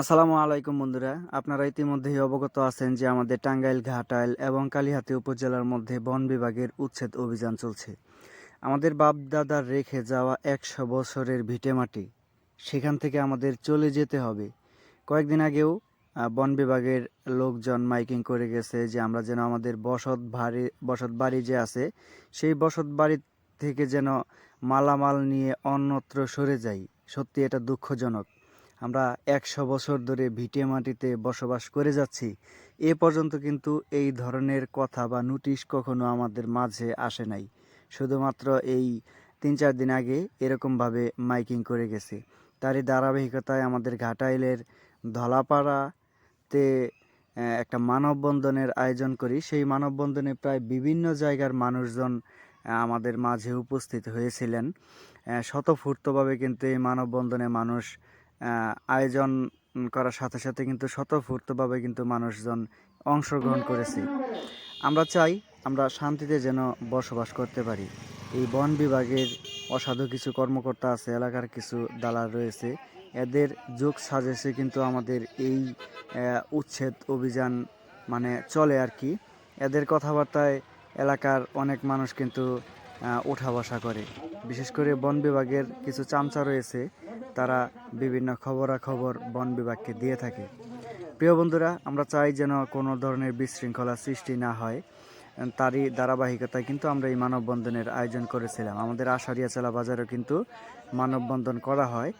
আসসালামু আলাইকুম বন্ধুরা। আপনারা ইতিমধ্যেই অবগত আছেন যে আমাদের টাঙ্গাইল ঘাটাইল এবং কালিহাতি উপজেলার মধ্যে বন বিভাগের উচ্ছেদ অভিযান চলছে। আমাদের বাপদাদার রেখে যাওয়া একশো বছরের ভিটেমাটি সেখান থেকে আমাদের চলে যেতে হবে। কয়েকদিন আগেও বন বিভাগের লোকজন মাইকিং করে গেছে যে আমরা যেন আমাদের বসত বাড়ি বসত বাড়ি যে আছে, সেই বসত বাড়ি থেকে যেন মালামাল নিয়ে অন্যত্র সরে যাই। সত্যি এটা দুঃখজনক। আমরা একশো বছর ধরে ভিটে মাটিতে বসবাস করে যাচ্ছি। এ পর্যন্ত কিন্তু এই ধরনের কথা বা নোটিশ কখনো আমাদের মাঝে আসে নাই। শুধুমাত্র এই তিন চার দিন আগে এরকমভাবে মাইকিং করে গেছে। তারই ধারাবাহিকতায় আমাদের ঘাটাইলের ধলাপাড়াতে একটা মানববন্ধনের আয়োজন করি। সেই মানববন্ধনে প্রায় বিভিন্ন জায়গার মানুষজন আমাদের মাঝে উপস্থিত হয়েছিলেন। আহ, স্বতঃস্ফূর্তভাবে কিন্তু এই মানববন্ধনে মানুষ আয়োজন করার সাথে সাথে কিন্তু স্বতঃস্ফূর্তভাবে কিন্তু মানুষজন অংশগ্রহণ করেছে। আমরা চাই আমরা শান্তিতে যেন বসবাস করতে পারি। এই বন বিভাগের অসাধু কিছু কর্মকর্তা আছে, এলাকার কিছু দালাল রয়েছে। এদের যোগ সাজেসে কিন্তু আমাদের এই উচ্ছেদ অভিযান মানে চলে আর কি। এদের কথাবার্তায় এলাকার অনেক মানুষ কিন্তু ওঠা বসা করে। বিশেষ করে বন বিভাগের কিছু চামচা রয়েছে, তারা বিভিন্ন খবরাখবর বন বিভাগকে দিয়ে থাকে। প্রিয় বন্ধুরা, আমরা চাই যেন কোনো ধরনের বিশৃঙ্খলা সৃষ্টি না হয়। তারই ধারাবাহিকতায় কিন্তু আমরা এই মানববন্ধনের আয়োজন করেছিলাম। আমাদের আশারিয়া চলা বাজারেও কিন্তু মানববন্ধন করা হয়।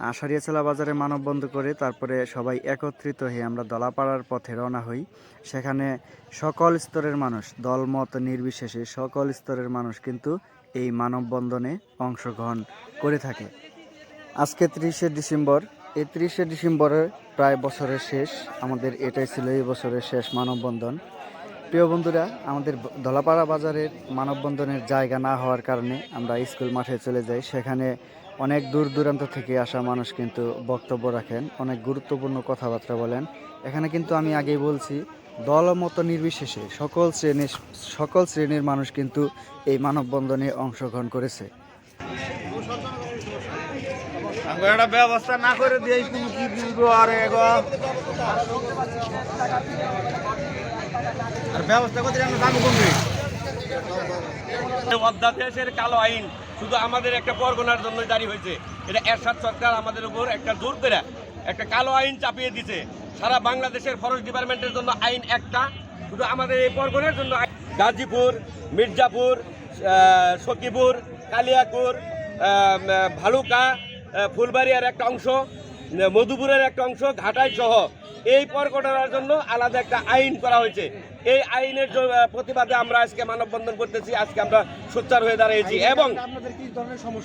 আষাঢ়িয়াচলা বাজারে মানববন্ধন করে তারপরে সবাই একত্রিত হয়ে আমরা দলাপাড়ার পথে রওনা হই। সেখানে সকল স্তরের মানুষ, দলমত নির্বিশেষে সকল স্তরের মানুষ কিন্তু এই মানববন্ধনে অংশগ্রহণ করে থাকে। আজকে ত্রিশে ডিসেম্বর, এই ত্রিশে ডিসেম্বরের প্রায় বছরের শেষ। আমাদের এটাই ছিল এই বছরের শেষ মানববন্ধন। প্রিয় বন্ধুরা, আমাদের ধলাপাড়া বাজারের মানববন্ধনের জায়গা না হওয়ার কারণে আমরা স্কুল মাঠে চলে যাই। সেখানে অনেক দূর দূরান্ত থেকে আসা মানুষ কিন্তু বক্তব্য রাখেন অনেক গুরুত্বপূর্ণ কথাবার্তা বলেন। এখানে কিন্তু আমি আগেই বলছি দলমত নির্বিশেষে সকল শ্রেণির সকল শ্রেণির মানুষ কিন্তু এই মানববন্ধনে অংশগ্রহণ করেছে। একটা ব্যবস্থা না করে দিয়ে কি আর আর ব্যবস্থা করতে অধ্যাদেশের কালো আইন। শুধু আমাদের একটা পরগনার জন্য জারি হয়েছে। এটা এরশাদ সরকার আমাদের উপর একটা জোর করে একটা কালো আইন চাপিয়ে দিছে সারা বাংলাদেশের ফরেস্ট ডিপার্টমেন্টের জন্য আইন একটা, শুধু আমাদের এই পরগনার জন্য গাজীপুর, মির্জাপুর সকিপুর কালিয়াকুর ভালুকা ফুলবাড়িয়ার একটা অংশ। মধুপুরের একটা অংশ ঘাটাই সহ। এই পরগনার জন্য আলাদা একটা আইন করা হয়েছে। এই আইনের প্রতিবাদে আমরা আজকে মানববন্ধন করতেছি আজকে আমরা সোচ্চার হয়ে দাঁড়িয়েছি। এবং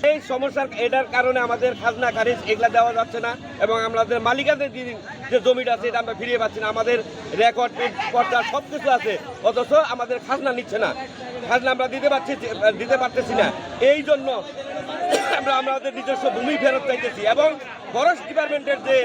এই সমস্যার এটার কারণে আমাদের খাজনা খারিজ এগুলা দেওয়া যাচ্ছে না এবং আমাদের মালিকাদের যে জমিটা আছে এটা আমরা ফিরিয়ে পাচ্ছি না। আমাদের রেকর্ড পর্চা সব কিছু আছে অথচ আমাদের খাজনা নিচ্ছে না। খাজনা আমরা দিতে পারছি দিতে পারতেছি না। এই জন্য আমরা আমাদের নিজস্ব ভূমি ফেরত চাইতেছি এবং ফরেস্ট ডিপার্টমেন্টের যে